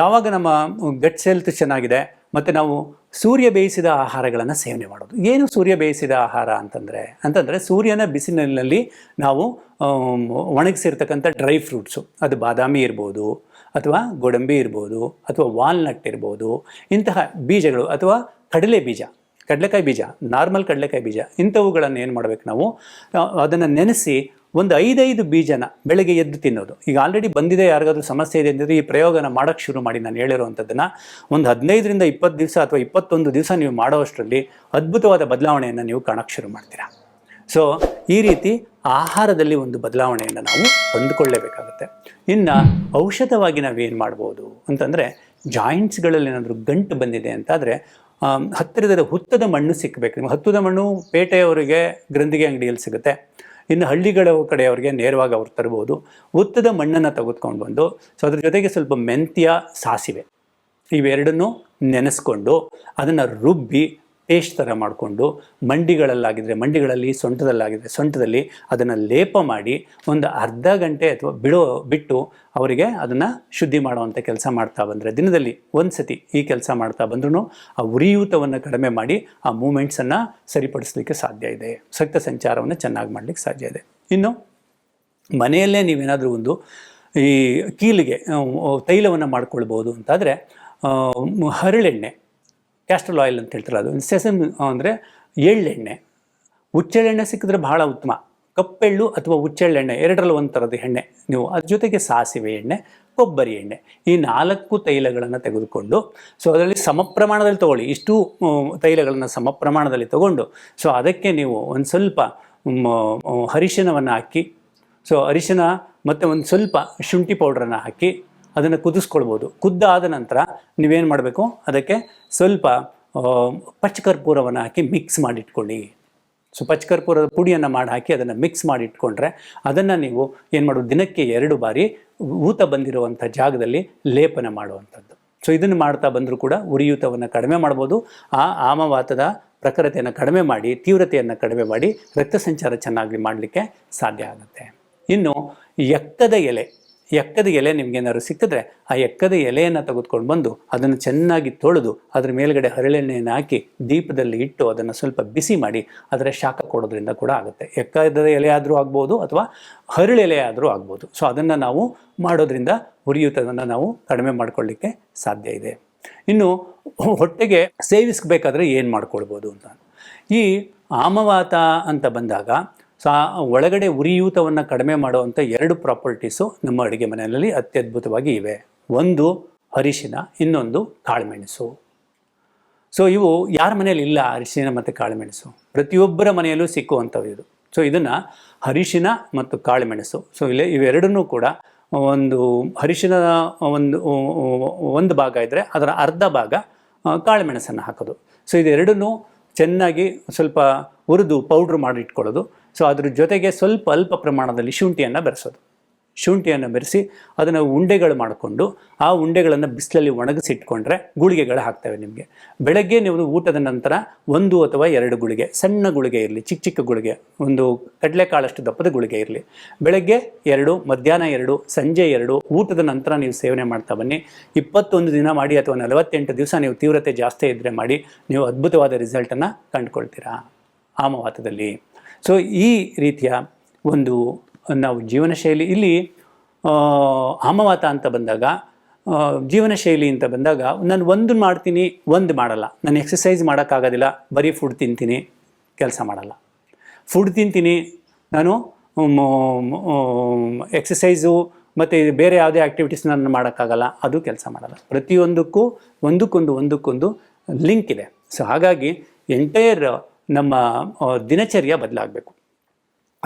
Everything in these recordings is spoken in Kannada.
ಯಾವಾಗ ನಮ್ಮ ಗಟ್ ಹೆಲ್ತ್ ಚೆನ್ನಾಗಿದೆ ಮತ್ತು ನಾವು ಸೂರ್ಯ ಬೇಯಿಸಿದ ಆಹಾರಗಳನ್ನು ಸೇವನೆ ಮಾಡೋದು. ಏನು ಸೂರ್ಯ ಬೇಯಿಸಿದ ಆಹಾರ ಅಂತಂದರೆ ಅಂತಂದರೆ ಸೂರ್ಯನ ಬಿಸಿಲಿನಲ್ಲಿ ನಾವು ಒಣಗಿಸಿರ್ತಕ್ಕಂಥ ಡ್ರೈ ಫ್ರೂಟ್ಸು ಅದು ಬಾದಾಮಿ ಇರ್ಬೋದು, ಅಥವಾ ಗೋಡಂಬಿ ಇರ್ಬೋದು, ಅಥವಾ ವಾಲ್ನಟ್ ಇರ್ಬೋದು, ಇಂತಹ ಬೀಜಗಳು, ಅಥವಾ ಕಡಲೆ ಬೀಜ, ಕಡಲೆಕಾಯಿ ಬೀಜ ನಾರ್ಮಲ್ ಕಡಲೆಕಾಯಿ ಬೀಜ, ಇಂಥವುಗಳನ್ನು ಏನು ಮಾಡಬೇಕು ನಾವು ಅದನ್ನು ನೆನೆಸಿ ಒಂದು ಐದೈದು ಬೀಜನ ಬೆಳಗ್ಗೆ ಎದ್ದು ತಿನ್ನೋದು. ಈಗ ಆಲ್ರೆಡಿ ಬಂದಿದೆ, ಯಾರಿಗಾದ್ರೂ ಸಮಸ್ಯೆ ಇದೆ ಅಂದರೆ ಈ ಪ್ರಯೋಗನ ಮಾಡೋಕ್ಕೆ ಶುರು ಮಾಡಿ ನಾನು ಹೇಳಿರುವಂಥದ್ದನ್ನು ಒಂದು ಹದಿನೈದರಿಂದ ಇಪ್ಪತ್ತು ದಿವಸ ಅಥವಾ ಇಪ್ಪತ್ತೊಂದು ದಿವಸ ನೀವು ಮಾಡೋವಷ್ಟರಲ್ಲಿ ಅದ್ಭುತವಾದ ಬದಲಾವಣೆಯನ್ನು ನೀವು ಕಾಣೋಕ್ಕೆ ಶುರು ಮಾಡ್ತೀರಾ. ಸೊ ಈ ರೀತಿ ಆಹಾರದಲ್ಲಿ ಒಂದು ಬದಲಾವಣೆಯನ್ನು ನಾವು ಹೊಂದ್ಕೊಳ್ಳೇಬೇಕಾಗುತ್ತೆ. ಇನ್ನು ಔಷಧವಾಗಿ ನಾವೇನು ಮಾಡ್ಬೋದು ಅಂತಂದರೆ ಜಾಯಿಂಟ್ಸ್ಗಳಲ್ಲಿ ಏನಾದರೂ ಗಂಟು ಬಂದಿದೆ ಅಂತಾದರೆ ಹತ್ತಿರದ ಹುತ್ತದ ಮಣ್ಣು ಸಿಕ್ಕಬೇಕು ನಿಮ್ಗೆ ಹತ್ತದ ಮಣ್ಣು ಪೇಟೆಯವರಿಗೆ, ಗ್ರಂಥಿಗೆ ಅಂಗಡಿಯಲ್ಲಿ ಸಿಗುತ್ತೆ. ಇನ್ನು ಹಳ್ಳಿಗಳ ಕಡೆ ಅವ್ರಿಗೆ ನೇರವಾಗಿ ಅವ್ರು ತರ್ಬೋದು. ಉತ್ತದ ಮಣ್ಣನ್ನು ತೆಗೆದುಕೊಂಡು ಬಂದು ಸೊ ಅದ್ರ ಜೊತೆಗೆ ಸ್ವಲ್ಪ ಮೆಂತ್ಯ ಸಾಸಿವೆ. ಇವೆರಡನ್ನೂ ನೆನೆಸ್ಕೊಂಡು ಅದನ್ನು ರುಬ್ಬಿ ಪೇಸ್ಟ್ ಥರ ಮಾಡಿಕೊಂಡು ಮಂಡಿಗಳಲ್ಲಾಗಿದ್ದರೆ ಮಂಡಿಗಳಲ್ಲಿ ಸೊಂಟದಲ್ಲಾಗಿದ್ದರೆ ಸೊಂಟದಲ್ಲಿ ಅದನ್ನು ಲೇಪ ಮಾಡಿ ಒಂದು ಅರ್ಧ ಗಂಟೆ ಅಥವಾ ಬಿಡೋ, ಬಿಟ್ಟು ಅವರಿಗೆ ಅದನ್ನು ಶುದ್ಧಿ ಮಾಡುವಂಥ ಕೆಲಸ ಮಾಡ್ತಾ ಬಂದರೆ, ದಿನದಲ್ಲಿ ಒಂದು ಸತಿ ಈ ಕೆಲಸ ಮಾಡ್ತಾ ಬಂದ್ರೂ ಆ ಉರಿಯೂತವನ್ನು ಕಡಿಮೆ ಮಾಡಿ ಆ ಮೂಮೆಂಟ್ಸನ್ನು ಸರಿಪಡಿಸಲಿಕ್ಕೆ ಸಾಧ್ಯ ಇದೆ. ಸಕ್ತ ಸಂಚಾರವನ್ನು ಚೆನ್ನಾಗಿ ಮಾಡಲಿಕ್ಕೆ ಸಾಧ್ಯ ಇದೆ. ಇನ್ನು ಮನೆಯಲ್ಲೇ ನೀವೇನಾದರೂ ಒಂದು ಈ ಕೀಲಿಗೆ ತೈಲವನ್ನು ಮಾಡ್ಕೊಳ್ಬೋದು ಅಂತಾದರೆ ಹರಳೆಣ್ಣೆ. ಕ್ಯಾಸ್ಟ್ರಲ್ ಆಯಿಲ್ ಅಂತ ಹೇಳ್ತಾರೆ ಅದು ಸೆಸಮ್ ಅಂದರೆ ಎಳ್ಳೆಣ್ಣೆ. ಹುಚ್ಚೆಳ್ಳೆಣ್ಣೆ ಸಿಕ್ಕಿದ್ರೆ ಬಹಳ ಉತ್ತಮ. ಕಪ್ಪೆಳ್ಳು ಅಥವಾ ಹುಚ್ಚೆಳ್ಳೆಣ್ಣೆ, ಎರಡರಲ್ಲಿ ಒಂದು ಥರದ ಎಣ್ಣೆ ನೀವು. ಅದ್ರ ಜೊತೆಗೆ ಸಾಸಿವೆ ಎಣ್ಣೆ, ಕೊಬ್ಬರಿ ಎಣ್ಣೆ, ಈ ನಾಲ್ಕು ತೈಲಗಳನ್ನು ತೆಗೆದುಕೊಂಡು ಸೊ ಅದರಲ್ಲಿ ಸಮ ಪ್ರಮಾಣದಲ್ಲಿ ತಗೊಳ್ಳಿ. ಇಷ್ಟು ತೈಲಗಳನ್ನು ಸಮ ಪ್ರಮಾಣದಲ್ಲಿ ತಗೊಂಡು ಸೊ ಅದಕ್ಕೆ ನೀವು ಒಂದು ಸ್ವಲ್ಪ ಅರಿಶಿನವನ್ನು ಹಾಕಿ ಸೊ ಅರಿಶಿನ ಮತ್ತು ಒಂದು ಸ್ವಲ್ಪ ಶುಂಠಿ ಪೌಡ್ರನ್ನು ಹಾಕಿ ಅದನ್ನು ಕುದಿಸ್ಕೊಳ್ಬೋದು. ಕುದ್ದಾದ ನಂತರ ನೀವೇನು ಮಾಡಬೇಕು? ಅದಕ್ಕೆ ಸ್ವಲ್ಪ ಪಚ್ಚಕರ್ಪೂರವನ್ನು ಹಾಕಿ ಮಿಕ್ಸ್ ಮಾಡಿಟ್ಕೊಳ್ಳಿ. ಸೊ ಪಚ್ಚಕರ್ಪೂರದ ಪುಡಿಯನ್ನು ಮಾಡಿ ಹಾಕಿ ಅದನ್ನು ಮಿಕ್ಸ್ ಮಾಡಿ ಇಟ್ಕೊಂಡ್ರೆ ಅದನ್ನು ನೀವು ಏನು ಮಾಡೋದು? ದಿನಕ್ಕೆ ಎರಡು ಬಾರಿ ಊತ ಬಂದಿರುವಂಥ ಜಾಗದಲ್ಲಿ ಲೇಪನ ಮಾಡುವಂಥದ್ದು. ಸೊ ಇದನ್ನು ಮಾಡ್ತಾ ಬಂದರೂ ಕೂಡ ಉರಿಯೂತವನ್ನು ಕಡಿಮೆ ಮಾಡ್ಬೋದು. ಆ ಆಮವಾತದ ಪ್ರಖರತೆಯನ್ನು ಕಡಿಮೆ ಮಾಡಿ, ತೀವ್ರತೆಯನ್ನು ಕಡಿಮೆ ಮಾಡಿ ರಕ್ತ ಸಂಚಾರ ಚೆನ್ನಾಗಿ ಮಾಡಲಿಕ್ಕೆ ಸಾಧ್ಯ ಆಗುತ್ತೆ. ಇನ್ನು ಎಕ್ಕದ ಎಲೆ. ಎಕ್ಕದ ಎಲೆ ನಿಮ್ಗೆ ಏನಾದ್ರು ಸಿಕ್ಕಿದ್ರೆ ಆ ಎಕ್ಕದ ಎಲೆಯನ್ನು ತೆಗೆದುಕೊಂಡು ಬಂದು ಅದನ್ನು ಚೆನ್ನಾಗಿ ತೊಳೆದು ಅದರ ಮೇಲ್ಗಡೆ ಹರಳೆಣ್ಣೆಯನ್ನು ಹಾಕಿ ದೀಪದಲ್ಲಿ ಇಟ್ಟು ಅದನ್ನು ಸ್ವಲ್ಪ ಬಿಸಿ ಮಾಡಿ ಅದರ ಶಾಖ ಕೊಡೋದ್ರಿಂದ ಕೂಡ ಆಗುತ್ತೆ. ಎಕ್ಕದ ಎಲೆ ಆದರೂ ಆಗ್ಬೋದು ಅಥವಾ ಹರಳೆಲೆ ಆದರೂ ಆಗ್ಬೋದು. ಸೊ ಅದನ್ನು ನಾವು ಮಾಡೋದ್ರಿಂದ ಉರಿಯೂತವನ್ನು ನಾವು ಕಡಿಮೆ ಮಾಡಿಕೊಳ್ಳಿಕ್ಕೆ ಸಾಧ್ಯ ಇದೆ. ಇನ್ನು ಹೊಟ್ಟೆಗೆ ಸೇವಿಸ್ಬೇಕಾದ್ರೆ ಏನು ಮಾಡ್ಕೊಳ್ಬೋದು ಅಂತ. ಈ ಆಮವಾತ ಅಂತ ಬಂದಾಗ ಸೊ, ಒಳಗಡೆ ಉರಿಯೂತವನ್ನು ಕಡಿಮೆ ಮಾಡುವಂಥ ಎರಡು ಪ್ರಾಪರ್ಟೀಸು ನಮ್ಮ ಅಡುಗೆ ಮನೆಯಲ್ಲಿ ಅತ್ಯದ್ಭುತವಾಗಿ ಇವೆ. ಒಂದು ಅರಿಶಿನ, ಇನ್ನೊಂದು ಕಾಳುಮೆಣಸು ಸೊ ಇವು ಯಾರ ಮನೆಯಲ್ಲಿ ಇಲ್ಲ ಅರಿಶಿನ ಮತ್ತು ಕಾಳುಮೆಣಸು. ಪ್ರತಿಯೊಬ್ಬರ ಮನೆಯಲ್ಲೂ ಸಿಕ್ಕುವಂಥವು ಇದು. ಸೊ ಇದನ್ನು ಅರಿಶಿನ ಮತ್ತು ಕಾಳುಮೆಣಸು. ಸೊ ಇಲ್ಲಿ ಇವೆರಡನ್ನೂ ಕೂಡ ಒಂದು ಅರಿಶಿನ ಒಂದು ಒಂದು ಭಾಗ ಇದ್ದರೆ ಅದರ ಅರ್ಧ ಭಾಗ ಕಾಳುಮೆಣಸನ್ನು ಹಾಕೋದು. ಸೊ ಇದೆರಡನ್ನೂ ಚೆನ್ನಾಗಿ ಸ್ವಲ್ಪ ಹುರಿದು ಪೌಡ್ರ್ ಮಾಡಿ ಇಟ್ಕೊಳ್ಳೋದು. ಸೊ ಅದ್ರ ಜೊತೆಗೆ ಸ್ವಲ್ಪ ಅಲ್ಪ ಪ್ರಮಾಣದಲ್ಲಿ ಶುಂಠಿಯನ್ನು ಬೆರೆಸೋದು. ಶುಂಠಿಯನ್ನು ಬೆರೆಸಿ ಅದನ್ನು ಉಂಡೆಗಳು ಮಾಡಿಕೊಂಡು ಆ ಉಂಡೆಗಳನ್ನು ಬಿಸಿಲಲ್ಲಿ ಒಣಗಿಸಿಟ್ಕೊಂಡ್ರೆ ಗುಳಿಗೆಗಳು ಹಾಕ್ತವೆ ನಿಮಗೆ. ಬೆಳಗ್ಗೆ ನೀವು ಊಟದ ನಂತರ ಒಂದು ಅಥವಾ ಎರಡು ಗುಳಿಗೆ, ಸಣ್ಣ ಗುಳಿಗೆ ಇರಲಿ, ಚಿಕ್ಕ ಚಿಕ್ಕ ಗುಳಿಗೆ, ಒಂದು ಕಡಲೆಕಾಳಷ್ಟು ದಪ್ಪದ ಗುಳಿಗೆ ಇರಲಿ. ಬೆಳಗ್ಗೆ ಎರಡು, ಮಧ್ಯಾಹ್ನ ಎರಡು, ಸಂಜೆ ಎರಡು, ಊಟದ ನಂತರ ನೀವು ಸೇವನೆ ಮಾಡ್ತಾ ಬನ್ನಿ. ಇಪ್ಪತ್ತೊಂದು ದಿನ ಮಾಡಿ ಅಥವಾ ನಲವತ್ತೆಂಟು ದಿವಸ ನೀವು ತೀವ್ರತೆ ಜಾಸ್ತಿ ಇದ್ದರೆ ಮಾಡಿ ನೀವು ಅದ್ಭುತವಾದ ರಿಸಲ್ಟನ್ನು ಕಂಡುಕೊಳ್ತೀರಾ. ಆಮವಾತದಲ್ಲಿ. ಸೊ ಈ ರೀತಿಯ ಒಂದು ನಾವು ಜೀವನ ಶೈಲಿ ಇಲ್ಲಿ ಆಮವಾತ ಅಂತ ಬಂದಾಗ ಜೀವನ ಶೈಲಿ ಅಂತ ಬಂದಾಗ ನಾನು ಒಂದು ಮಾಡ್ತೀನಿ, ಒಂದು ಮಾಡಲ್ಲ. ನಾನು ಎಕ್ಸಸೈಸ್ ಮಾಡೋಕ್ಕಾಗೋದಿಲ್ಲ, ಬರೀ ಫುಡ್ ತಿಂತೀನಿ, ಕೆಲಸ ಮಾಡಲ್ಲ. ಫುಡ್ ತಿಂತೀನಿ, ನಾನು ಎಕ್ಸಸೈಸು ಮತ್ತು ಬೇರೆ ಯಾವುದೇ ಆ್ಯಕ್ಟಿವಿಟೀಸ್ ನಾನು ಮಾಡೋಕ್ಕಾಗಲ್ಲ, ಅದು ಕೆಲಸ ಮಾಡಲ್ಲ. ಪ್ರತಿಯೊಂದಕ್ಕೂ ಒಂದಕ್ಕೊಂದು ಒಂದಕ್ಕೊಂದು ಲಿಂಕ್ ಇದೆ. ಸೊ ಹಾಗಾಗಿ ಎಂಟೈರ್ ನಮ್ಮ ದಿನಚರ್ಯ ಬದಲಾಗಬೇಕು.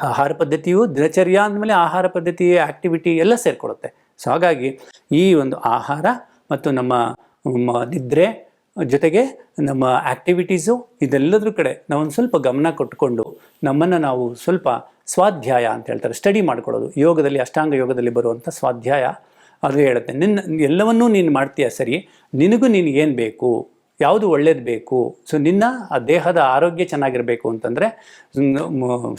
ಆಹಾರ ಪದ್ಧತಿಯು ದಿನಚರ್ಯ ಅಂದಮೇಲೆ ಆಹಾರ ಪದ್ಧತಿ ಆ್ಯಕ್ಟಿವಿಟಿ ಎಲ್ಲ ಸೇರಿಕೊಳ್ಳುತ್ತೆ ಸೊ ಹಾಗಾಗಿ ಈ ಒಂದು ಆಹಾರ ಮತ್ತು ನಮ್ಮ ನಿದ್ರೆ ಜೊತೆಗೆ ನಮ್ಮ ಆ್ಯಕ್ಟಿವಿಟೀಸು ಇದೆಲ್ಲದ್ರ ಕಡೆ ನಾವೊಂದು ಸ್ವಲ್ಪ ಗಮನ ಕೊಟ್ಟುಕೊಂಡು ನಮ್ಮನ್ನು ನಾವು ಸ್ವಲ್ಪ ಸ್ವಾಧ್ಯಾಯ ಅಂತ ಹೇಳ್ತಾರೆ. ಸ್ಟಡಿ ಮಾಡ್ಕೊಳ್ಳೋದು. ಯೋಗದಲ್ಲಿ, ಅಷ್ಟಾಂಗ ಯೋಗದಲ್ಲಿ ಬರುವಂಥ ಸ್ವಾಧ್ಯಾಯ. ಅದು ಹೇಳುತ್ತೆ. ನಿನ್ನ, ಎಲ್ಲವನ್ನೂ ನೀನು ಮಾಡ್ತೀಯ ಸರಿ? ನಿನಗೂ ನೀನು ಏನು ಬೇಕು? ಯಾವುದು ಒಳ್ಳೇದು ಬೇಕು? ಸೊ ನಿನ್ನ, ಆ ದೇಹದ ಆರೋಗ್ಯ ಚೆನ್ನಾಗಿರಬೇಕು ಅಂತಂದರೆ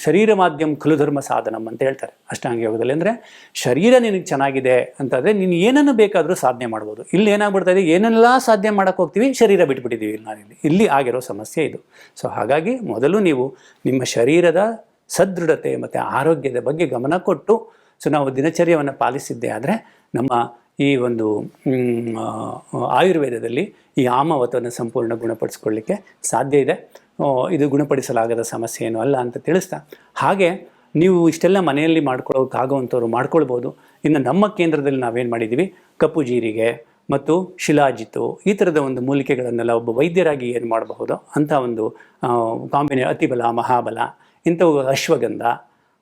ಶರೀರ ಮಾಧ್ಯಮ ಕುಲುಧರ್ಮ ಧರ್ಮ ಸಾಧನಂ ಅಂತ ಹೇಳ್ತಾರೆ ಅಷ್ಟಾಂಗ ಯೋಗದಲ್ಲಿ ಅಂದರೆ, ಶರೀರ ನಿನಗೆ ಚೆನ್ನಾಗಿದೆ ಅಂತಂದರೆ, ನೀನು ಏನನ್ನು ಬೇಕಾದರೂ ಸಾಧನೆ ಮಾಡ್ಬೋದು. ಇಲ್ಲಿ ಏನಾಗ್ಬಿಡ್ತಾ ಇದೆ? ಏನೆಲ್ಲ ಸಾಧನೆ ಮಾಡೋಕ್ಕೆ ಹೋಗ್ತೀವಿ? ಶರೀರ ಬಿಟ್ಬಿಟ್ಟಿದ್ದೀವಿ ನಾನಿಲ್ಲಿ ಇಲ್ಲಿ ಆಗಿರೋ ಸಮಸ್ಯೆ ಇದು. ಸೊ ಹಾಗಾಗಿ ಮೊದಲು ನೀವು ನಿಮ್ಮ ಶರೀರದ ಸದೃಢತೆ ಮತ್ತು ಆರೋಗ್ಯದ ಬಗ್ಗೆ ಗಮನ ಕೊಟ್ಟು, ಸೊ, ನಾವು ದಿನಚರ್ಯವನ್ನು ಪಾಲಿಸಿದ್ದೆ ಆದರೆ, ನಮ್ಮ ಈ ಒಂದು ಆಯುರ್ವೇದದಲ್ಲಿ ಈ ಆಮವತವನ್ನು ಸಂಪೂರ್ಣ ಗುಣಪಡಿಸ್ಕೊಳ್ಳಿಕ್ಕೆ ಸಾಧ್ಯ ಇದೆ. ಇದು ಗುಣಪಡಿಸಲಾಗದ ಸಮಸ್ಯೆ ಏನು ಅಲ್ಲ ಅಂತ ತಿಳಿಸ್ತಾ. ಹಾಗೆ ನೀವು ಇಷ್ಟೆಲ್ಲ ಮನೆಯಲ್ಲಿ ಮಾಡ್ಕೊಳ್ಳೋಕ್ಕಾಗುವಂಥವ್ರು ಮಾಡ್ಕೊಳ್ಬೋದು. ಇನ್ನು ನಮ್ಮ ಕೇಂದ್ರದಲ್ಲಿ ನಾವೇನು ಮಾಡಿದ್ದೀವಿ? ಕಪ್ಪು ಜೀರಿಗೆ ಮತ್ತು ಶಿಲಾಜಿತು ಈ ಥರದ ಒಂದು ಮೂಲಿಕೆಗಳನ್ನೆಲ್ಲ ಒಬ್ಬ ವೈದ್ಯರಾಗಿ ಏನು ಮಾಡಬಹುದು? ಅಂಥ ಒಂದು ಕಾಂಬಿನೇ ಅತಿಬಲ, ಮಹಾಬಲ ಇಂಥವು ಅಶ್ವಗಂಧ,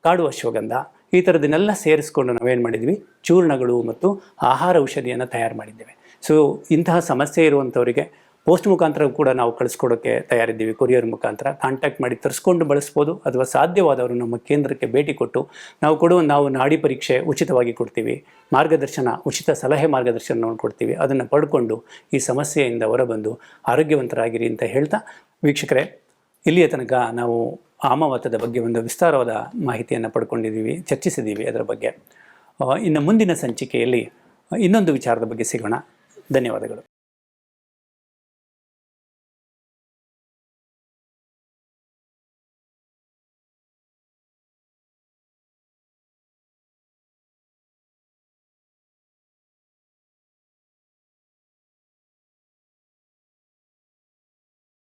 ಕಾಡು ಅಶ್ವಗಂಧ ಈ ಥರದನ್ನೆಲ್ಲ ಸೇರಿಸ್ಕೊಂಡು ನಾವೇನು ಮಾಡಿದ್ವಿ? ಚೂರ್ಣಗಳು ಮತ್ತು ಆಹಾರ ಔಷಧಿಯನ್ನು ತಯಾರು ಮಾಡಿದ್ದೇವೆ. ಸೊ ಇಂತಹ ಸಮಸ್ಯೆ ಇರುವಂಥವರಿಗೆ ಪೋಸ್ಟ್ ಮುಖಾಂತರ ಕೂಡ ನಾವು ಕಳಿಸ್ಕೊಡೋಕ್ಕೆ ತಯಾರಿದ್ದೀವಿ. ಕೊರಿಯರ್ ಮುಖಾಂತರ ಕಾಂಟ್ಯಾಕ್ಟ್ ಮಾಡಿ ತರಿಸ್ಕೊಂಡು ಬಳಸ್ಬೋದು ಅಥವಾ ಸಾಧ್ಯವಾದವರು ನಮ್ಮ ಕೇಂದ್ರಕ್ಕೆ ಭೇಟಿ ಕೊಟ್ಟು ನಾವು ಕೊಡುವ, ನಾವು ನಾಡಿ ಪರೀಕ್ಷೆ ಉಚಿತವಾಗಿ ಕೊಡ್ತೀವಿ. ಮಾರ್ಗದರ್ಶನ, ಉಚಿತ ಸಲಹೆ ಮಾರ್ಗದರ್ಶನವನ್ನು ಕೊಡ್ತೀವಿ. ಅದನ್ನು ಪಡ್ಕೊಂಡು ಈ ಸಮಸ್ಯೆಯಿಂದ ಹೊರಬಂದು ಆರೋಗ್ಯವಂತರಾಗಿರಿ ಅಂತ ಹೇಳ್ತಾ, ವೀಕ್ಷಕರೇ, ಇಲ್ಲಿಯ ತನಕ ನಾವು ಆಮವತದ ಬಗ್ಗೆ ಒಂದು ವಿಸ್ತಾರವಾದ ಮಾಹಿತಿಯನ್ನು ಪಡ್ಕೊಂಡಿದ್ದೀವಿ, ಚರ್ಚಿಸಿದ್ದೀವಿ ಅದರ ಬಗ್ಗೆ. ಇನ್ನು ಮುಂದಿನ ಸಂಚಿಕೆಯಲ್ಲಿ ಇನ್ನೊಂದು ವಿಚಾರದ ಬಗ್ಗೆ ಸಿಗೋಣ. ಧನ್ಯವಾದಗಳು.